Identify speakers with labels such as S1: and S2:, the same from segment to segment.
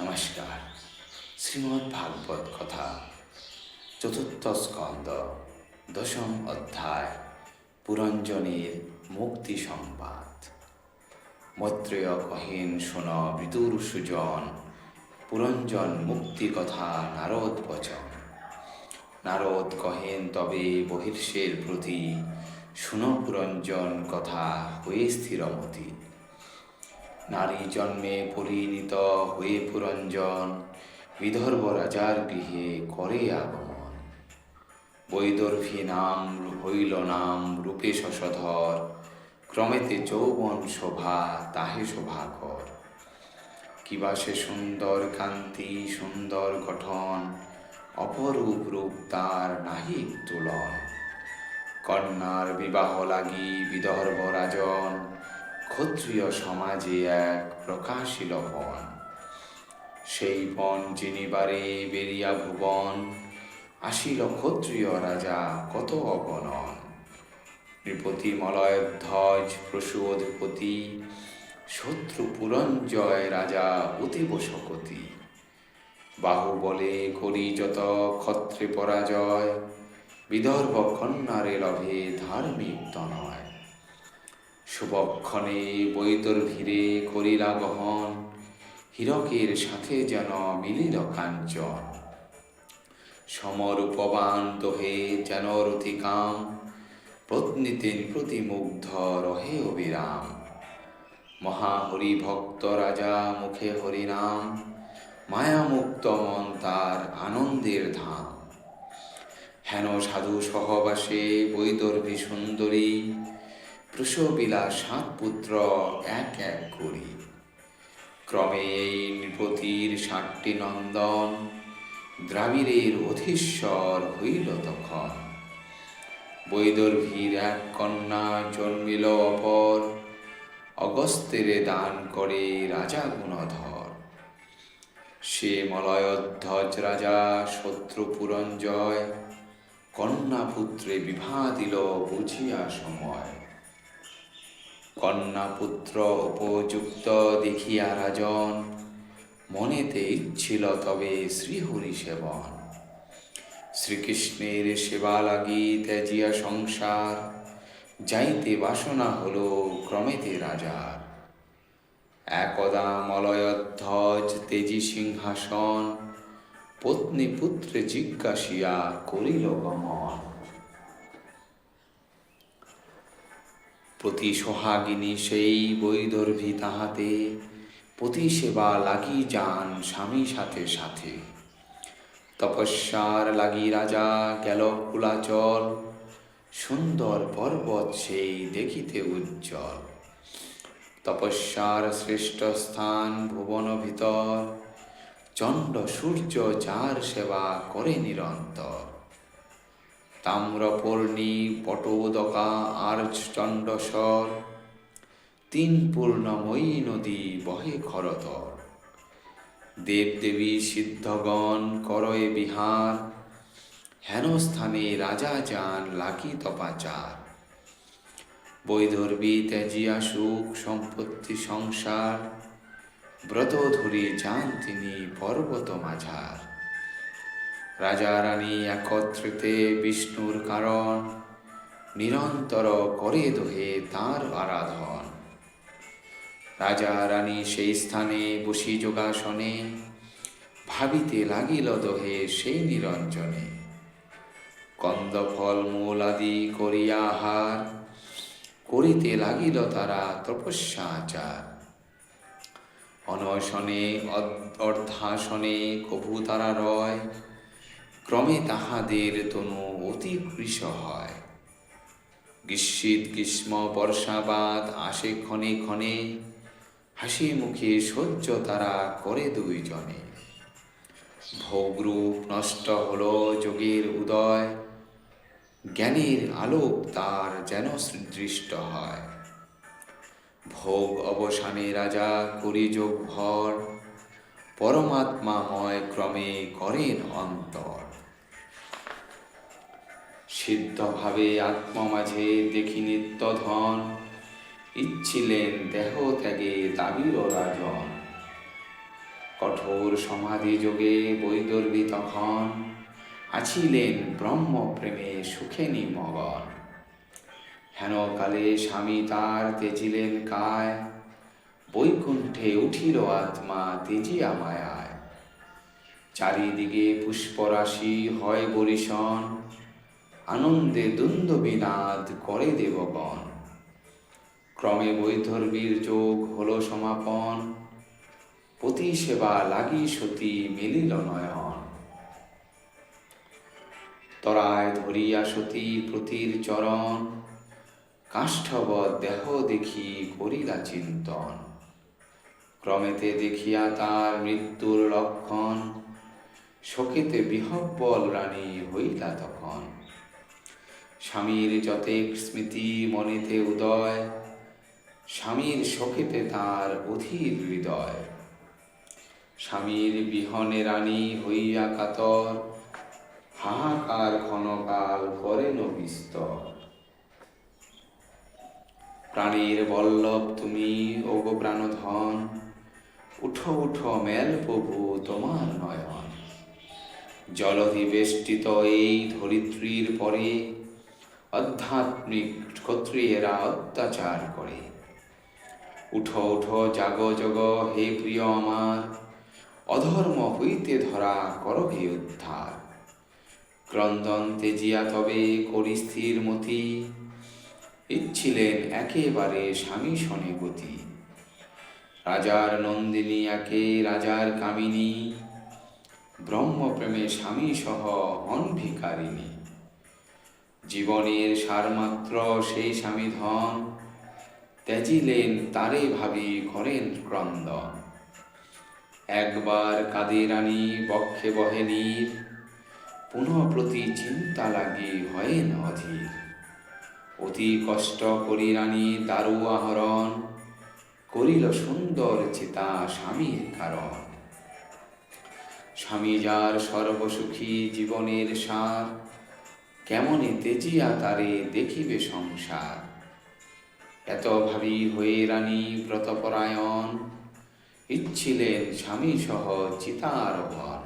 S1: নমস্কার। শ্রীমদ্ ভাগবত কথা, চতুর্থ স্কন্দ দশম অধ্যায়, পুরঞ্জনের মুক্তি সংবাদ। মৈত্রেয় কহেন, শোন বিদুর সুজন, পুরঞ্জন মুক্তি কথা নারদ বচন। নারদ কহেন, তবে বহির্ষের প্রতি, শুন পুরঞ্জন, কথা হয়ে স্থিরমতি। নারী জন্মে পরিণীত হয়ে পুরঞ্জন, বিদর্ভ রাজার গৃহে করে আগমন। বৈদর্ভী নাম হইল নাম রূপে শশধর, ক্রমেতে যৌবন শোভা তাহে শোভাকর। কিবা সে সুন্দর কান্তি, সুন্দর গঠন, অপরূপ রূপ তার নাহি তুলন। কন্যার বিবাহ লাগি বিদর্ভ রাজন ক্ষত্রিয় সমাজে এক প্রকাশিল বন। সেই বন যিনিবারে বেরিয়া ভুবন, আসিল ক্ষত্রিয় রাজা কত অগণন। নৃপতি মলয় ধ্বজ প্রসু অধিপতি শত্রু পুরঞ্জয় রাজা অতীব শকতি। বাহুবলে করি যত ক্ষত্রে পরাজয়, বিদর্ভ কন্যারে লভে ধার্মিক তনয়। শুভক্ষণে বৈতর ভিড়ে করিলা গহন। হীরকের সাথে যেন মিলিল কাঞ্চন। সমরূপবান দোহে যেন রতিকাম পত্নীতে প্রতিমুগ্ধ রহে অবিরাম। মহাহরি ভক্ত রাজা মুখে হরিনাম। মায়ামুক্ত মন তার আনন্দের ধাম। হেন সাধু সহবাসে বৈদর্ভী সুন্দরী প্রসবিলা সাত পুত্র এক এক করি। ক্রমে এই নৃপতির ষাটটি নন্দন দ্রাবিড়ের অধীশ্বর হইল তখন। বৈদর্ভীর এক কন্যা জন্মিল অপর অগস্তেরে দান করে রাজা গুণধর। সে মলয়ধ্বজ রাজা, শত্রু পুরঞ্জয়, কন্যা পুত্রে বিভা দিল বুঝিয়া সময়। কন্যা পুত্র উপযুক্ত দেখিয়া রাজন মনেতে ইচ্ছিল তবে শ্রীহরি সেবন। শ্রীকৃষ্ণের সেবা লাগি ত্যাজিয়া সংসার। যাইতে বাসনা হলো ক্রমেতে রাজার। একদা মলয়ধ্বজ তেজি সিংহাসন। পত্নী পুত্রে জিজ্ঞাসিয়া করিল গমন। প্রতি সোহাগিনী সেই বৈদর্ভী তাহাতে পতি সেবা লাগি যান স্বামী সাথে সাথে। তপস্যার লাগি রাজা গেল কুলাচল, সুন্দর পর্বত সেই দেখিতে উজ্জ্বল। তপস্যার শ্রেষ্ঠ স্থান ভুবন ভিতর, চণ্ড সূর্য যার সেবা করে নিরন্তর। তাম্রপর্ণী, পটোদকা আর্চ চণ্ডসর তিন পূর্ণময়ী নদী বহে খরতর। দেবদেবী সিদ্ধগণ করয়ে বিহার, হেন স্থানে রাজা যান লাকি তপাচার। বৈধর্বী ত্যাজিয়া সুখ, সম্পত্তি সংসার ব্রত ধরে যান তিনি পর্বত মাঝার রাজা রানী একত্রিতে বিষ্ণুর কারণ, নিরন্তর করে দোহে তার আরাধন। রাজা রানী সেই স্থানে বসি যোগাসনে, ভাবিতে লাগিল দোহে সেই নিরঞ্জনে। কন্দ ফল মূল আদি করিয়া আহার, করিতে লাগিল তারা তপস্যাচার। অনশনে অর্ধাসনে কভু তারা রয় ক্রমে তাহাদের তনু অতি কৃষ হয়। গ্রীষ্মিত গ্রীষ্ম বর্ষাবাদ আসে ক্ষণে ক্ষণে, হাসি মুখে সহ্য তারা করে দুইজনে। ভোগরূপ নষ্ট হল যোগের উদয়, জ্ঞানের আলোক তার যেন দৃষ্ট হয়। ভোগ অবসানে রাজা করি যোগ ভর পরমাত্মাময় ক্রমে করেন অন্তর। সিদ্ধভাবে আত্মা মাঝে দেখি নিত্য ধন ইচ্ছিলেন দেহ ত্যাগে দাবির রাজন। কঠোর সমাধি যোগে বৈদর্ভী তখন আছিলেন ব্রহ্মপ্রেমে সুখে নিমগন হেন কালে স্বামী তার তেজিলেন কায়, বৈকুণ্ঠে উঠিল আত্মা তেজিয়া মায়ায় চারিদিকে পুষ্পরাশি হয় বরিশন আনন্দে দ্বন্দ্ব বিনাদ করে দেবগণ। ক্রমে বৈধর্বীর যোগ হল সমাপন পতি সেবা লাগি সতী মিলিল নয়ন। তরায় ধরিয়া সতী প্রতির চরণ, কাষ্ঠবৎ দেহ দেখি করিলা চিন্তন। ক্রমেতে দেখিয়া তার মৃত্যুর লক্ষণ, শোকেতে বিহব্বল রানী হইলা তখন। স্বামীর যতেক স্মৃতি মনেতে উদয়, স্বামীর শোকেতে তার অধীর হৃদয়। স্বামীর বিহনে রানী হইয়া কাতর, হাহাকার ক্ষণকাল করেন বিস্তর। প্রাণীর বল্লভ তুমি, ওগো প্রাণধন, উঠো উঠো মেল প্রভু তোমার নয়ন। জলধি বেষ্টিত এই ধরিত্রীর পরে আধ্যাত্মিক ক্ষত্রিয়েরা অত্যাচার করে। উঠো উঠো, জাগ, জগ, হে প্রিয় আমার, অধর্ম হইতে ধরা কর হে উদ্ধার। ক্রন্দন তেজিয়া তবে করি স্থির মতি, ইচ্ছিলেন একেবারে স্বামী শনে গতি। রাজার নন্দিনী একে, রাজার কামিনী, ব্রহ্মপ্রেমে স্বামী সহ হন ভিকারিণী জীবনের সারমাত্র সেই স্বামী ধন ত্যাজিলেন তারে ভাবি করেন ক্রন্দন। একবার কাদে রানী, বক্ষে বহে নীর। পুনঃ প্রতি চিন্তা লাগি হয়েন অধীর। অতি কষ্ট করি রানী দারু আহরণ, করিল সুন্দর চিতা স্বামীর কারণ। স্বামী যার সর্বসুখী জীবনের সার কেমনে তেজিয়া তারে দেখিবে সংসার? এত ভাবি হয়ে রানী ব্রতপরায়ণ, ইচ্ছিলেন স্বামী সহ চিতারোহণ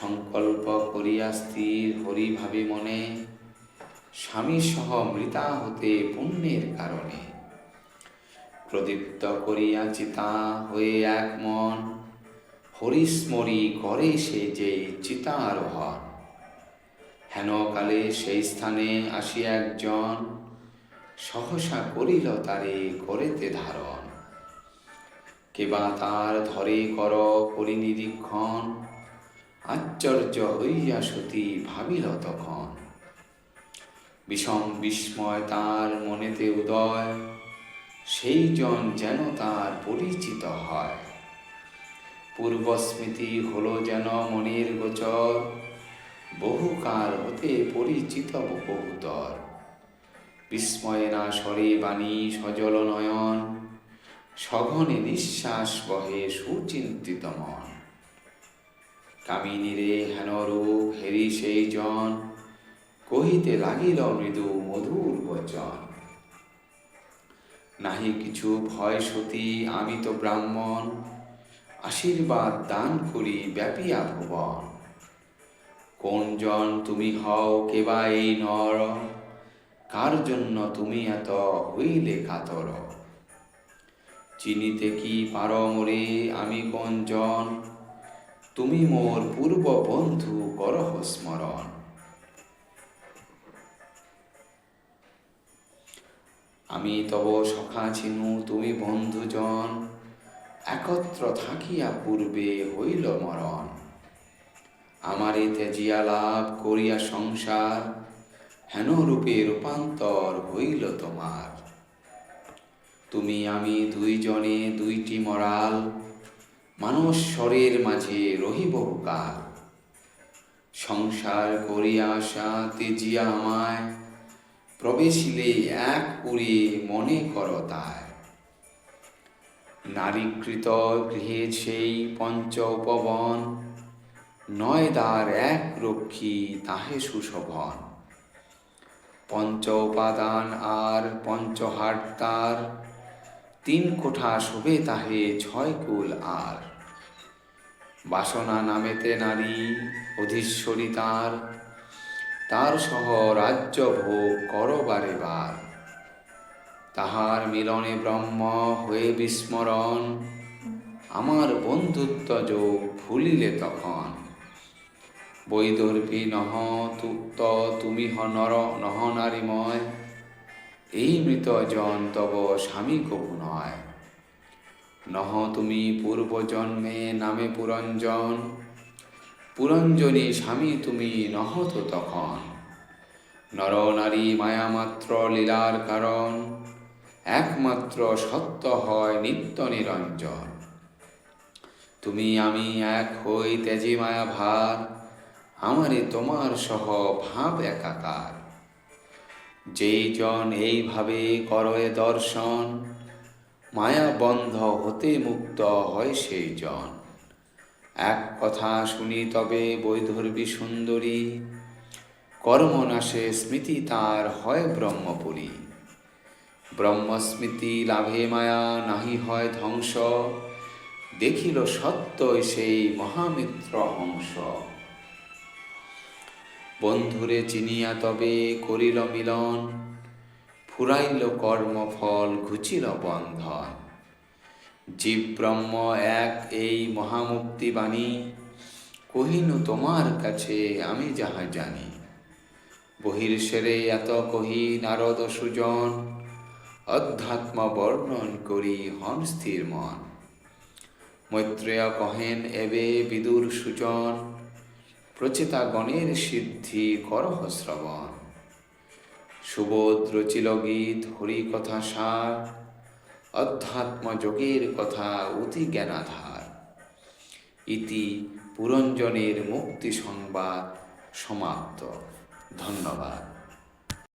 S1: সংকল্প করিয়া স্থির হরি ভাবে মনে স্বামী সহ মৃতা হতে পুণ্যের কারণে। প্রদীপ্ত করিয়া চিতা হয়ে এক মন, হরিস্মরি করে সে যে চিতারোহণ। হেন কালে সেই স্থানে আসি একজন। সহসা করিল তারে করেতে ধারণ। কেবা তার ধরে কর পরিনিরীক্ষণ আশ্চর্য হইয়া সতী ভাবিল তখন। বিষম বিস্ময় তার মনেতে উদয়। সেই জন যেন তার পরিচিত হয়। পূর্বস্মৃতি হলো যেন মনের গোচর। বহুকাল হতে পরিচিত বহুতর। বিস্ময়ে না সরে বাণী সজল নয়ন, সঘনে নিঃশ্বাস বহে সুচিন্তিত মন। কামিনীরে হেন রূপ হেরি সেই জন, কহিতে লাগিল মৃদু মধুর বচন। নাহি কিছু ভয় সতী আমি তো ব্রাহ্মণ, আশীর্বাদ দান করি ব্যাপিয়া ভুবন কোন জন তুমি হও কেবা এই নর? কার জন্য তুমি এত হইলে কাতর? চিনিতে কি পার মোরে আমি কোন জন? তুমি মোর পূর্ব বন্ধু করহ স্মরণ। আমি তব সখা চিনু তুমি বন্ধুজন, একত্র থাকিয়া পূর্বে হইল মরণ। আমারে তেজিয়া লাভ করিয়া সংসার, হেন রূপে রূপান্তর হইল তোমার। তুমি আমি দুইজনে দুইটি মরাল মানস্বরের মাঝে রহিব কাল। সংসার করিয়া আসা তেজিয়া আমায়, প্রবেশিলে এক পুরে মনে কর তাই। নারীকৃত গৃহে সেই পঞ্চ উপবন নয় দ্বার এক রক্ষী তাহে সুশোভন। পঞ্চ উপাদান আর পঞ্চহাট তার তিন কোঠা শোভে তাহে ছয় কুল আর। বাসনা নামেতে নারী, অধীশ্বরী তার তার সহ রাজ্য ভোগ করবারে বার। তাহার মিলনে ব্রহ্ম হয়ে বিস্মরণ, আমার বন্ধুত্ব যোগ ভুলিলে তখন। বৈদর্ভী নহ তুক্ত, তুমি হ নর, নহ নারীময়। এই মৃত জন তব স্বামী কবু নয়। নহ তুমি পূর্বজন্মে নামে পুরঞ্জন। পুরঞ্জনী স্বামী তুমি নহ তো তখন। নর নারী মায়ামাত্র লীলার কারণ। একমাত্র সত্য হয় নিত্য নিরঞ্জন। তুমি আমি এক হই তেজি মায়া ভার আমারে তোমার সহ ভাব একাকার। যেই জন এইভাবে করয়ে দর্শন, মায়া বন্ধ হতে মুক্ত হয় সেই জন। এক কথা শুনি তবে বৈধর্বী সুন্দরী কর্মনাশে স্মৃতি তার হয় ব্রহ্মপুরী। ব্রহ্মস্মৃতি লাভে মায়া নাহি হয় ধ্বংস, দেখিল সত্যই সেই মহামিত্র হংস বন্ধুরে চিনিয়া তবে করিল মিলন। ফুরাইল কর্মফল, ঘুচিল বন্ধন। জীব ব্রহ্ম এক এই মহামুক্তি বাণী। কহিনু, তোমার কাছে আমি যাহা জানি। বহির সেরে এত কহি নারদ সুজন। অধ্যাত্ম বর্ণন করি হন স্থির মন। মৈত্রেয় কহেন, এবে বিদুর সুজন। প্রচেতা গণের সিদ্ধি করহ শ্রবণ। সুবোধ রচিল গীত হরি কথা সার, অধ্যাত্ম যোগের কথা অতি জ্ঞানাধার। ইতি পুরঞ্জনের মুক্তি সংবাদ সমাপ্ত। ধন্যবাদ।